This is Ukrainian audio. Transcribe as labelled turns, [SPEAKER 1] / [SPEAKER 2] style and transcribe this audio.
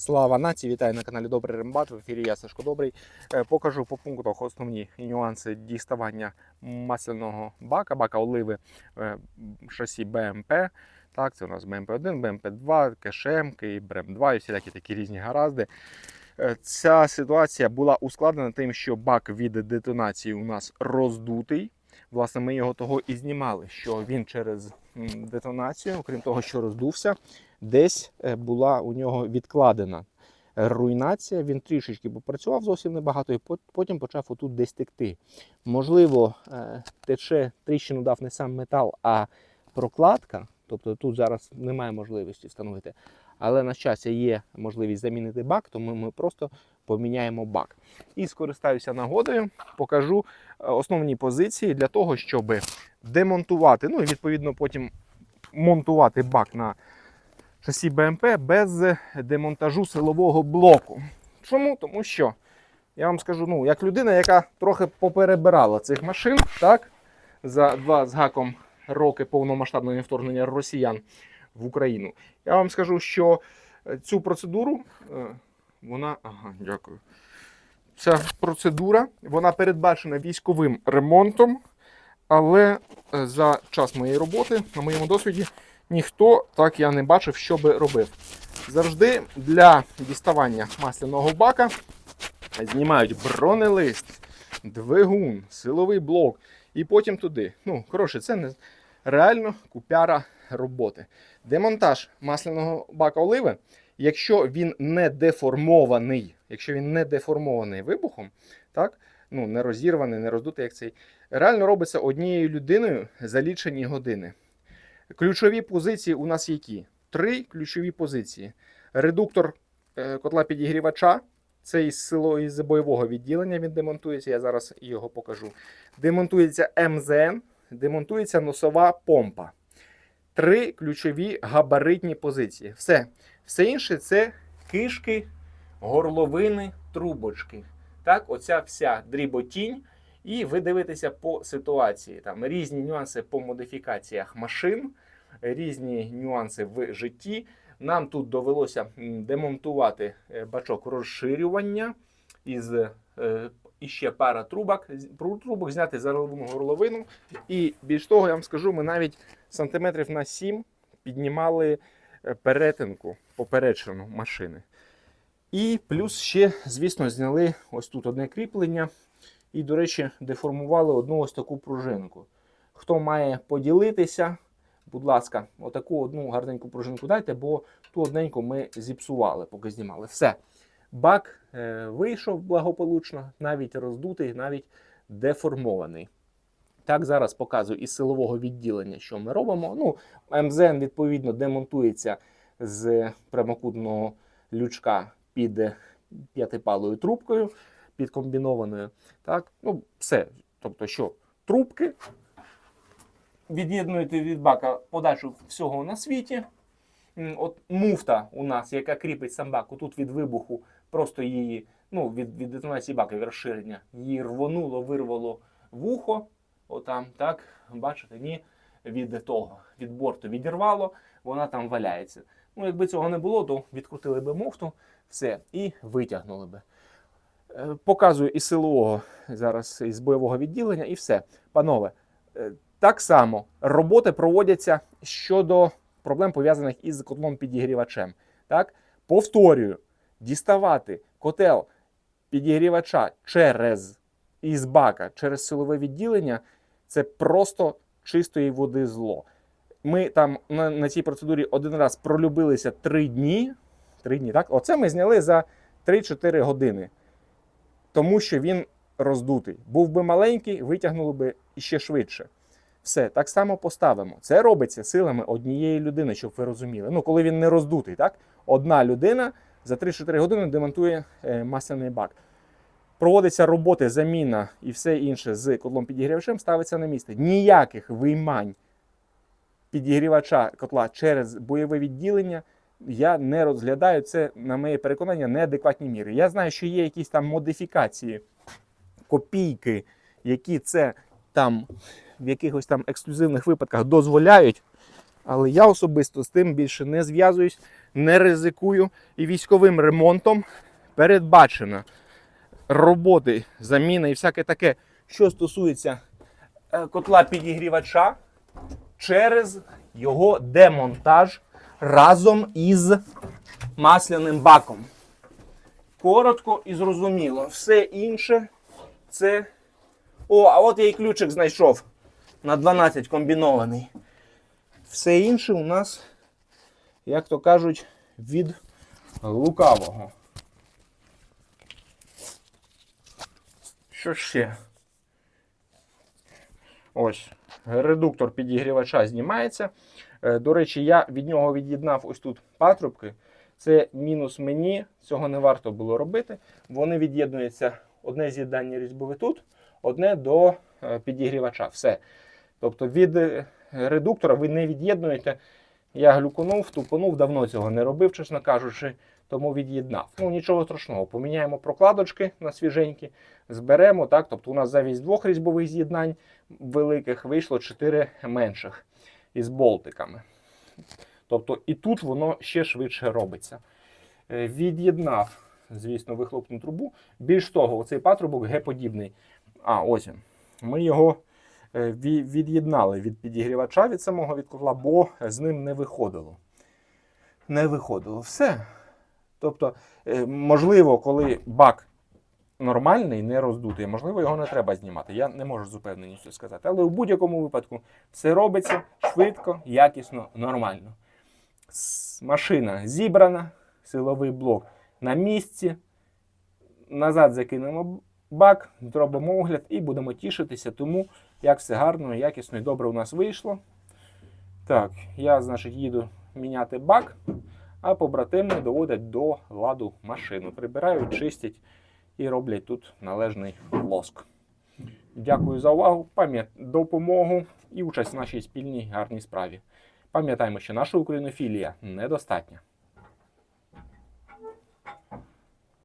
[SPEAKER 1] Слава нації! Вітаю на каналі Добрий Рембат. В ефірі я Сашко Добрий. Е, Покажу по пунктах основні нюанси діставання масляного бака, бака оливи е, шасі БМП. Так, це у нас БМП-1, БМП-2, КШМ, і БРЕМ-2 і всілякі такі різні гаразди. Е, Ця ситуація була ускладнена тим, що бак від детонації у нас роздутий. Власне, ми його того і знімали, що він через детонацію, окрім того, що роздувся, десь е, була у нього відкладена руйнація. Він трішечки попрацював зовсім небагато, і потім почав отут десь текти. Можливо, е, тече тріщину дав не сам метал, а прокладка. Тобто тут зараз немає можливості встановити. Але на щастя є можливість замінити бак, тому ми просто поміняємо бак. І скористаюся нагодою, покажу е, основні позиції для того, щоб демонтувати, ну і відповідно потім монтувати бак на шасі БМП без демонтажу силового блоку. Чому? Тому що я вам скажу, ну, як людина, яка трохи поперебирала цих машин, так, за два з гаком роки повномасштабного вторгнення росіян в Україну, я вам скажу, що е, цю процедуру, е, вона. Ага, дякую. Ця процедура вона передбачена військовим ремонтом, але е, за час моєї роботи, на моєму досвіді, ніхто так я не бачив, що би робив. Завжди для діставання масляного бака знімають бронелист, двигун, силовий блок і потім туди. Ну, коротше, це не реально купяра роботи. Демонтаж масляного бака оливи, якщо він не деформований, якщо він не деформований вибухом, так, ну, не розірваний, не роздутий, як цей, реально робиться однією людиною за лічені години. Ключові позиції у нас які? Три ключові позиції. Редуктор е, котла підігрівача. Це із сило із бойового відділення він демонтується. Я зараз його покажу. Демонтується МЗН, демонтується носова помпа. Три ключові габаритні позиції. Все. Все інше це кишки, горловини, трубочки. Так, оця вся дріботінь. І ви дивитеся по ситуації. Там різні нюанси по модифікаціях машин, різні нюанси в житті. Нам тут довелося демонтувати е, бачок розширювання із е, іще пара трубок, трубок, зняти заливну горловину. І більш того, я вам скажу, ми навіть сантиметрів на 7 піднімали е, перетинку поперечину машини. І плюс ще, звісно, зняли ось тут одне кріплення. І, до речі, деформували одну ось таку пружинку. Хто має поділитися, будь ласка, отаку одну гарненьку пружинку дайте, бо ту одненьку ми зіпсували, поки знімали. Все. Бак е, вийшов благополучно, навіть роздутий, навіть деформований. Так, зараз показую із силового відділення, що ми робимо. Ну, МЗН, відповідно, демонтується з прямокутного лючка під п'ятипалою трубкою, під комбінованою. Так, ну, все. Тобто, що трубки від'єднуєте від бака подачу всього на світі. От муфта у нас, яка кріпить сам бак, тут від вибуху, просто її, ну, від, від детонації бака розширення, її рвонуло, вирвало вухо. Отам, так, бачите, ні, від того, від борту відірвало, вона там валяється. Ну, якби цього не було, то відкрутили би муфту, все, і витягнули би. Е, Показую із силового зараз із бойового відділення, і все. Панове, е, так само роботи проводяться щодо проблем пов'язаних із котлом підігрівачем. Так? Повторюю, діставати котел підігрівача через із бака, через силове відділення це просто чистої води зло. Ми там на, на цій процедурі один раз пролюбилися три дні. Три дні, так? Оце ми зняли за 3-4 години тому що він роздутий. Був би маленький, витягнули би іще швидше. Все, так само поставимо. Це робиться силами однієї людини, щоб ви розуміли. Ну, коли він не роздутий, так? Одна людина за 3-4 години демонтує е, масляний бак. Проводиться роботи, заміна і все інше з котлом підігрівачем ставиться на місце. Ніяких виймань підігрівача котла через бойове відділення я не розглядаю це, на моє переконання, неадекватні міри. Я знаю, що є якісь там модифікації, копійки, які це там в якихось там ексклюзивних випадках дозволяють. Але я особисто з тим більше не зв'язуюсь, не ризикую. І військовим ремонтом передбачено роботи, заміни і всяке таке, що стосується е, котла підігрівача через його демонтаж разом із масляним баком. Коротко і зрозуміло. Все інше це. О, а от я і ключик знайшов на 12 комбінований. Все інше у нас, як то кажуть, від лукавого. Що ще? Ось, редуктор підігрівача знімається. Е, До речі, я від нього від'єднав ось тут патрубки. Це мінус мені, цього не варто було робити. Вони від'єднуються одне з'єднання різьбове тут, одне до е, підігрівача. Все. Тобто від е, редуктора ви не від'єднуєте. Я глюконув, тупонув, давно цього не робив, чесно кажучи, тому від'єднав. Ну нічого страшного. Поміняємо прокладочки на свіженькі, зберемо. так, Тобто у нас замість двох різьбових з'єднань великих вийшло 4 менших із болтиками. Тобто і тут воно ще швидше робиться. Е, Від'єднав, звісно, вихлопну трубу. Більш того, оцей патрубок Г-подібний. А, ось він. Ми його від'єднали від підігрівача від самого від котла, бо з ним не виходило. Не виходило. Все. Тобто, е, можливо, коли бак нормальний, не роздутий, можливо, його не треба знімати. Я не можу з упевненістю сказати. Але в будь-якому випадку все робиться швидко, якісно, нормально. Машина зібрана, силовий блок на місці. Назад закинемо бак, зробимо огляд і будемо тішитися тому, як все гарно, якісно і добре у нас вийшло. Так, я, значить, їду міняти бак, а побратими доводять до ладу машину. Прибирають, чистять і роблять тут належний лоск. Дякую за увагу, допомогу і участь в нашій спільній гарній справі. Пам'ятаємо, що наша українофілія недостатня.